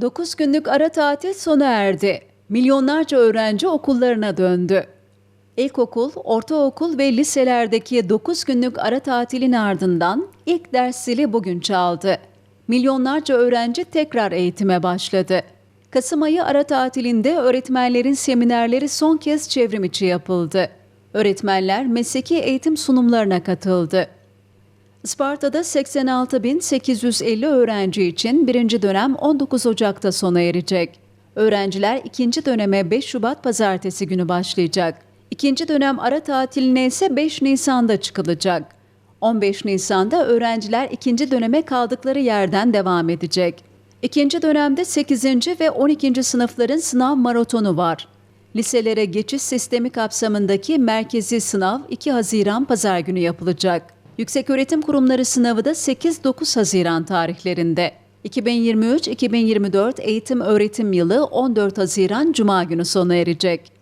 9 günlük ara tatil sona erdi. Milyonlarca öğrenci okullarına döndü. İlkokul, ortaokul ve liselerdeki 9 günlük ara tatilin ardından ilk ders zili bugün çaldı. Milyonlarca öğrenci tekrar eğitime başladı. Kasım ayı ara tatilinde öğretmenlerin seminerleri son kez çevrim içi yapıldı. Öğretmenler mesleki eğitim sunumlarına katıldı. Isparta'da 86.850 öğrenci için birinci dönem 19 Ocak'ta sona erecek. Öğrenciler ikinci döneme 5 Şubat pazartesi günü başlayacak. İkinci dönem ara tatiline ise 5 Nisan'da çıkılacak. 15 Nisan'da öğrenciler ikinci döneme kaldıkları yerden devam edecek. İkinci dönemde 8. ve 12. sınıfların sınav maratonu var. Liselere geçiş sistemi kapsamındaki merkezi sınav 2 Haziran Pazar günü yapılacak. Yükseköğretim Kurumları sınavı da 8-9 Haziran tarihlerinde. 2023-2024 eğitim öğretim yılı 14 Haziran Cuma günü sona erecek.